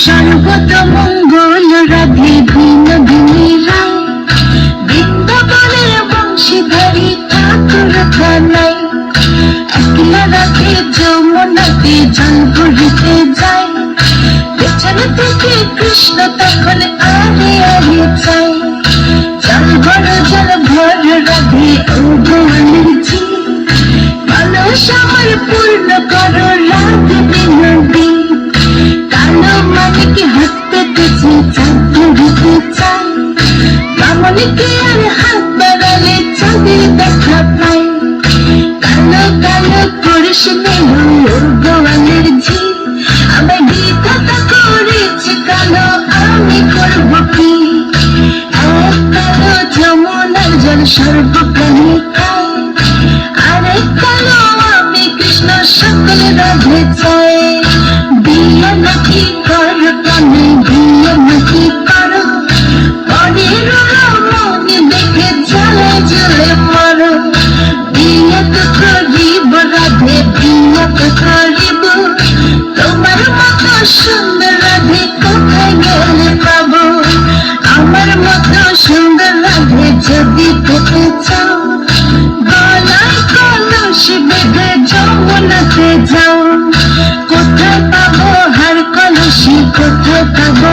সর্বত মঙ্গল রাধে বিনোদিনী রায় বৃন্দাবনের বংশীধারী ঠাকুর খানাই একলা রাধে যমুনাতে জল ভরিতে যায় পেছনে থেকে কৃষ্ণ তখন আরে আরে চাই জল ভর গোয়ালের ঝি মানুষ আমার পূর্ণ করো, রাধে বিনোদী। কালো মানিকে হাত পেতেছে চাঁদ ধরতে চাই। মামনিকে আর হাত বাড়ালে চাঁদের দেখা পাই। কালো কালো করিস নেই যমুনার জল সর্বপ্রাণী খায় কালো আমি কৃষ্ণ সকল চাই? বিয়ে নাকি কর পরের মনে দেখে জ্বলে জ্বলে মরো বিয়ে তো করিব, রাধে বিয়ে তো করিব। তোমার মতো সুন্দর রাধে কোথায় গেলে আমার মতো সুন্দর রাধে যদি da